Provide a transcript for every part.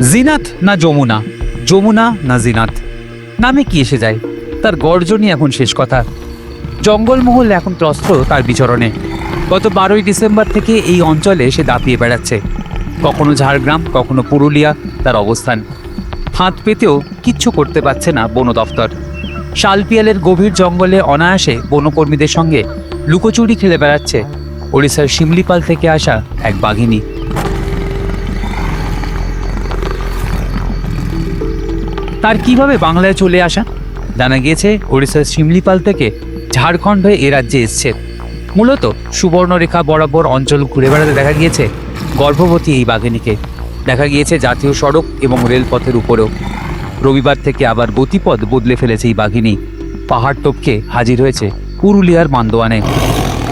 জিনাত না যমুনা? যমুনা না জিনাত? নামে কি এসে যায়? তার গর্জনই এখন শেষ কথা। জঙ্গলমহল এখন ত্রস্ত তার বিচরণে। গত বারোই ডিসেম্বর থেকে এই অঞ্চলে সে দাপিয়ে বেড়াচ্ছে। কখনো ঝাড়গ্রাম, কখনো পুরুলিয়া, তার অবস্থান। ফাঁদ পেতেও কিচ্ছু করতে পারছে না বন দফতর শালপিয়ালের গভীর জঙ্গলে অনায়াসে বনকর্মীদের সঙ্গে লুকোচুরি খেলে বেড়াচ্ছে ওড়িশার শিমলিপাল থেকে আসা এক বাঘিনী। তার কীভাবে বাংলায় চলে আসা? জানা গিয়েছে, ওড়িশার শিমলিপাল থেকে ঝাড়খণ্ড হয়ে এ রাজ্যে এসছে। মূলত সুবর্ণরেখা বরাবর অঞ্চল ঘুরে বেড়াতে দেখা গিয়েছে গর্ভবতী এই বাঘিনীকে। দেখা গিয়েছে জাতীয় সড়ক এবং রেলপথের উপরেও। রবিবার থেকে আবার গতিপথ বদলে ফেলেছে এই বাঘিনী। পাহাড় টপকে হাজির হয়েছে পুরুলিয়ার মান্দোয়ানে।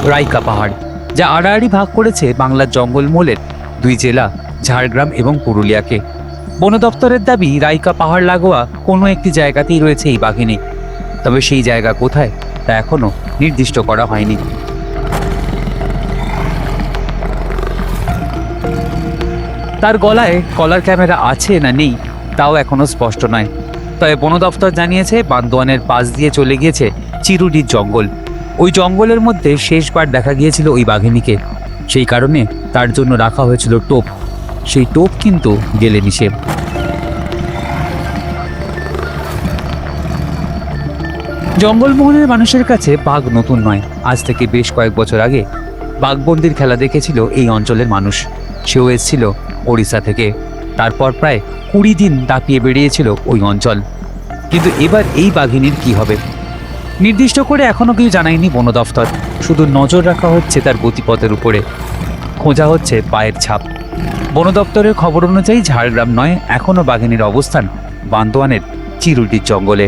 রাইকা পাহাড়, যা আড়াআড়ি ভাগ করেছে বাংলার জঙ্গলমহলের দুই জেলা, ঝাড়গ্রাম এবং পুরুলিয়াকে। বন দপ্তরের দাবি, রাইকা পাহাড় লাগোয়া কোনো একটি জায়গাতেই রয়েছে এই বাঘিনী। তবে সেই জায়গা কোথায়, তা এখনও নির্দিষ্ট করা হয়নি। তার গলায় কলার ক্যামেরা আছে না নেই, তাও এখনও স্পষ্ট নয়। তবে বন দপ্তর জানিয়েছে, বান্দোয়ানের পাশ দিয়ে চলে গিয়েছে চিরুডির জঙ্গল। ওই জঙ্গলের মধ্যে শেষবার দেখা গিয়েছিল ওই বাঘিনীকে। সেই কারণে তার জন্য রাখা হয়েছিল টোপ। সেই টোপ কিন্তু গেলে মিশে জঙ্গলমহলের মানুষের কাছে বাঘ নতুন নয়। আজ থেকে বেশ কয়েক বছর আগে বাঘবন্দির খেলা দেখেছিল এই অঞ্চলের মানুষ। সেও এসেছিল ওড়িশা থেকে। তারপর প্রায় কুড়ি দিন দাপিয়ে বেরিয়েছিল ওই অঞ্চল। কিন্তু এবার এই বাঘিনীর কি হবে? নির্দিষ্ট করে এখনও কেউ জানায়নি বন দফতর। শুধু নজর রাখা হচ্ছে তার গতিপথের উপরে। খোঁজা হচ্ছে পায়ের ছাপ। বন দপ্তরের খবর অনুযায়ী ঝাড়গ্রাম নয় এখনও বাঘিনীর অবস্থান বান্দোয়ানের চিরুটির জঙ্গলে।